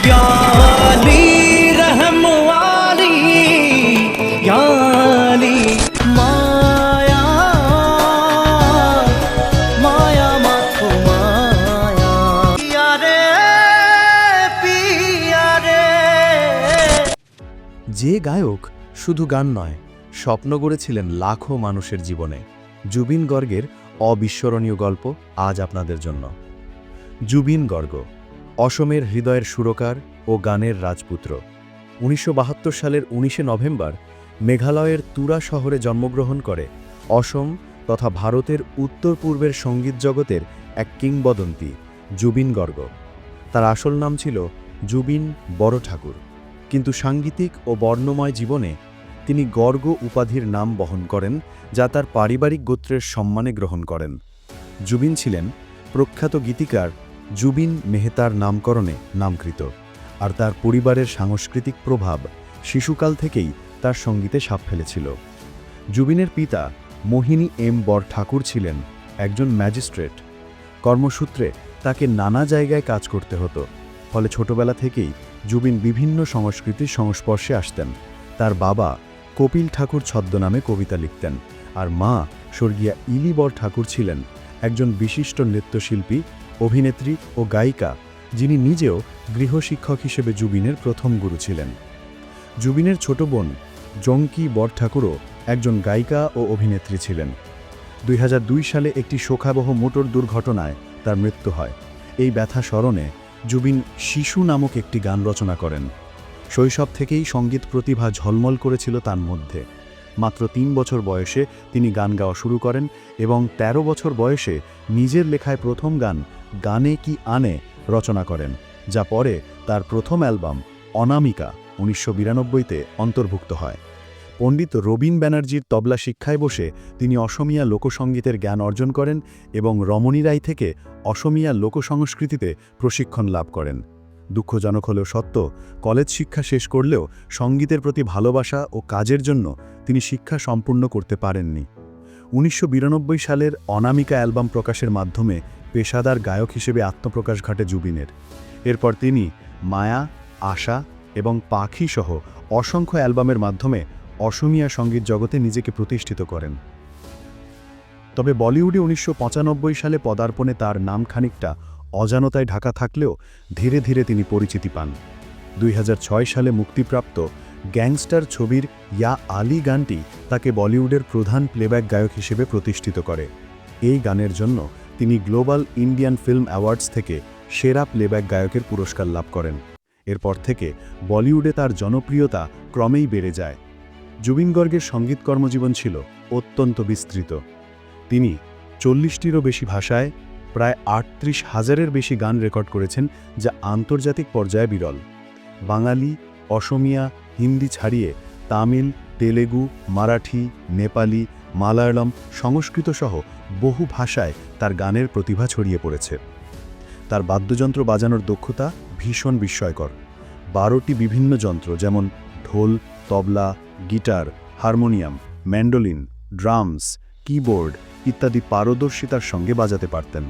याली रहम वाली याली माया माया माखो माया पिया रे पिया रे যে গায়ক শুধু গান নয় স্বপ্ন গড়েছিলেন লাখো মানুষের জীবনে জুবিন গর্গের অবিস্মরণীয় গল্প আজ আপনাদের জন্য জুবিন গর্গ অসমের হৃদয়ের সুরকার ও গানের রাজপুত্র। উনিশশো বাহাত্তর সালের উনিশে নভেম্বর মেঘালয়ের তুরা শহরে জন্মগ্রহণ করে অসম তথা ভারতের উত্তর পূর্বের সংগীত জগতের এক কিংবদন্তি, জুবিন গর্গ। তার আসল নাম ছিল জুবিন বড় ঠাকুর কিন্তু সাংগীতিক ও বর্ণময় জীবনে তিনি গর্গ উপাধির নাম বহন করেন, যা তার পারিবারিক গোত্রের সম্মানে গ্রহণ করেন। জুবিন ছিলেন প্রখ্যাত গীতিকার জুবিন মেহতার নামকরণে নামকৃত, আর তার পরিবারের সাংস্কৃতিক প্রভাব শিশুকাল থেকেই তার সঙ্গীতে সাপ ফেলেছিল। জুবিনের পিতা মোহিনী এম বর ঠাকুর ছিলেন একজন ম্যাজিস্ট্রেট। কর্মসূত্রে তাকে নানা জায়গায় কাজ করতে হতো, ফলে ছোটবেলা থেকেই জুবিন বিভিন্ন সংস্কৃতির সংস্পর্শে আসতেন। তার বাবা কপিল ঠাকুর ছদ্মনামে কবিতা লিখতেন, আর মা স্বর্গীয়া ইলিবর ঠাকুর ছিলেন একজন বিশিষ্ট নৃত্যশিল্পী অভিনেত্রী ও গায়িকা, যিনি নিজেও গৃহশিক্ষক হিসেবে জুবিনের প্রথম গুরু ছিলেন। জুবিনের ছোট বোন জঙ্কি বর ঠাকুরও একজন গায়িকা ও অভিনেত্রী ছিলেন। দুই হাজার দুই সালে একটি শোকাবহ মোটর দুর্ঘটনায় তার মৃত্যু হয়। এই ব্যথা স্মরণে জুবিন শিশু নামক একটি গান রচনা করেন। শৈশব থেকেই সংগীত প্রতিভা ঝলমল করেছিল তার মধ্যে। মাত্র তিন বছর বয়সে তিনি গান গাওয়া শুরু করেন এবং ১৩ বছর বয়সে নিজের লেখায় প্রথম গান গানে কি আনে রচনা করেন, যা পরে তার প্রথম অ্যালবাম অনামিকা উনিশশো বিরানব্বইতে অন্তর্ভুক্ত হয়। পণ্ডিত রবীন ব্যানার্জির তবলা শিক্ষায় বসে তিনি অসমিয়া লোকসঙ্গীতের জ্ঞান অর্জন করেন এবং রমণী রায় থেকে অসমিয়া লোকসংস্কৃতিতে প্রশিক্ষণ লাভ করেন। দুঃখজনক হলেও সত্য, কলেজ শিক্ষা শেষ করলেও সঙ্গীতের প্রতি ভালোবাসা ও কাজের জন্য তিনি শিক্ষা সম্পূর্ণ করতে পারেননি। উনিশশো বিরানব্বই সালের অনামিকা অ্যালবাম প্রকাশের মাধ্যমে পেশাদার গায়ক হিসেবে আত্মপ্রকাশ ঘটে জুবিনের। এরপর তিনি মায়া, আশা এবং পাখি সহ অসংখ্য অ্যালবামের মাধ্যমে অসমীয়া সংগীত জগতে নিজেকে প্রতিষ্ঠিত করেন। তবে বলিউডে উনিশশো পঁচানব্বই সালে পদার্পণে তার নাম খানিকটা অজানতায় ঢাকা থাকলেও ধীরে ধীরে তিনি পরিচিতি পান। দুই হাজার ছয় সালে মুক্তিপ্রাপ্ত গ্যাংস্টার ছবির ইয়া আলী গানটি তাকে বলিউডের প্রধান প্লেব্যাক গায়ক হিসেবে প্রতিষ্ঠিত করে। এই গানের জন্য তিনি গ্লোবাল ইন্ডিয়ান ফিল্ম অ্যাওয়ার্ডস থেকে সেরা প্লেব্যাক গায়কের পুরস্কার লাভ করেন। এরপর থেকে বলিউডে তার জনপ্রিয়তা ক্রমেই বেড়ে যায়। জুবিন গর্গের সংগীত কর্মজীবন ছিল অত্যন্ত বিস্তৃত। তিনি চল্লিশটিরও বেশি ভাষায় প্রায় আটত্রিশ হাজারের বেশি গান রেকর্ড করেছেন, যা আন্তর্জাতিক পর্যায়ে বিরল। বাঙালি, অসমিয়া, হিন্দি ছাড়িয়ে তামিল তেলেগু, মারাঠি, নেপালি, মালায়ালম সংস্কৃত সহ বহু ভাষায় তার গানের প্রতিভা ছড়িয়ে পড়েছে। তার বাদ্যযন্ত্র বাজানোর দক্ষতা ভীষণ বিস্ময়কর। বারোটি বিভিন্ন যন্ত্র যেমন dhol, tabla, guitar, harmonium, mandolin, drums, keyboard ইত্যাদি পারদর্শিতার সঙ্গে বাজাতে পারতেন।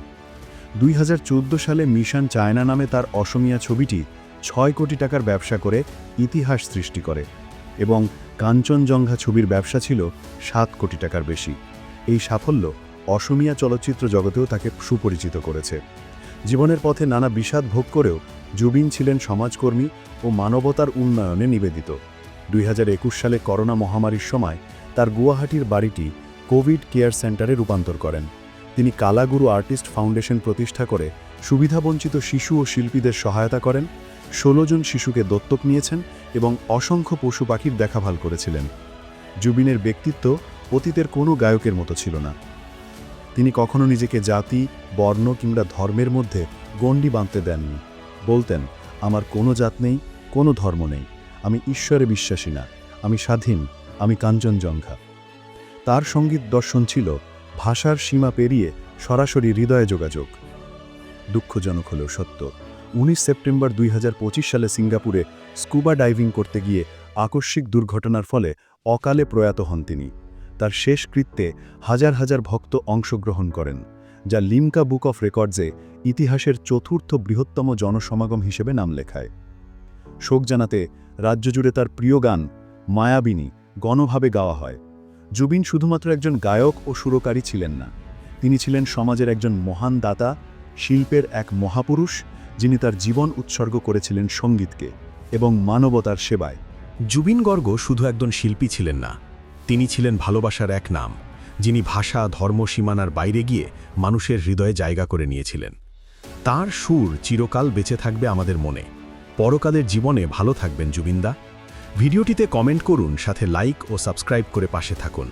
দুই হাজার চোদ্দ সালে মিশন চায়না নামে তার অসমিয়া ছবিটি ছয় কোটি টাকার ব্যবসা করে ইতিহাস সৃষ্টি করে এবং কাঞ্চনজঙ্ঘা ছবির ব্যবসা ছিল সাত কোটি টাকার বেশি। এই সাফল্য অসমিয়া চলচ্চিত্র জগতেও তাকে সুপরিচিত করেছে। জীবনের পথে নানা বিষাদ ভোগ করেও জুবিন ছিলেন সমাজকর্মী ও মানবতার উন্নয়নে নিবেদিত। দুই হাজার একুশ সালে করোনা মহামারীর সময় তার গুয়াহাটির বাড়িটি কোভিড কেয়ার সেন্টারে রূপান্তর করেন। তিনি কালাগুরু আর্টিস্ট ফাউন্ডেশন প্রতিষ্ঠা করে সুবিধাবঞ্চিত শিশু ও শিল্পীদের সহায়তা করেন। ষোলো জন শিশুকে দত্তক নিয়েছেন এবং অসংখ্য পশু পাখির দেখাভাল করেছিলেন। জুবিনের ব্যক্তিত্ব অতীতের কোনো গায়কের মতো ছিল না। তিনি কখনো নিজেকে জাতি, বর্ণ কিংবা ধর্মের মধ্যে গণ্ডি বাঁধতে দেননি। বলতেন, আমার কোনো জাত নেই, কোনো ধর্ম নেই। আমি ঈশ্বরে বিশ্বাসী না। আমি স্বাধীন। আমি কাঞ্চনজঙ্ঘা। তার সংগীত দর্শন ছিল ভাষার সীমা পেরিয়ে সরাসরি হৃদয়ে যোগাযোগ। দুঃখজনক হলেও সত্য, উনিশ সেপ্টেম্বর দুই হাজার পঁচিশ সালে সিঙ্গাপুরে স্কুবা ডাইভিং করতে গিয়ে আকস্মিক দুর্ঘটনার ফলে অকালে প্রয়াত হন তিনি। তার শেষ কৃত্যে হাজার হাজার ভক্ত অংশগ্রহণ করেন, যা লিমকা বুক অফ রেকর্ডসে ইতিহাসের চতুর্থ বৃহত্তম জনসমাগম হিসেবে নাম লেখায়। শোক জানাতে রাজ্য জুড়ে তার প্রিয় গান মায়াবিনী গণভাবে গাওয়া হয়। জুবিন শুধুমাত্র একজন গায়ক ও সুরকারী ছিলেন না, তিনি ছিলেন সমাজের একজন মহান দাতা, শিল্পের এক মহাপুরুষ যিনি তার জীবন উৎসর্গ করেছিলেন সঙ্গীতকে। এবং মানবতার সেবায়। জুবিন গর্গ শুধু একজন শিল্পী ছিলেন না, তিনি ছিলেন ভালোবাসার এক নাম, যিনি ভাষা, ধর্ম, সীমানার বাইরে গিয়ে মানুষের হৃদয়ে জায়গা করে নিয়েছিলেন। তার সুর চিরকাল বেঁচে থাকবে আমাদের মনে। পরকালের জীবনে ভালো থাকবেন জুবিনদা। ভিডিওটিতে কমেন্ট করুন, সাথে লাইক ও সাবস্ক্রাইব করে পাশে থাকুন।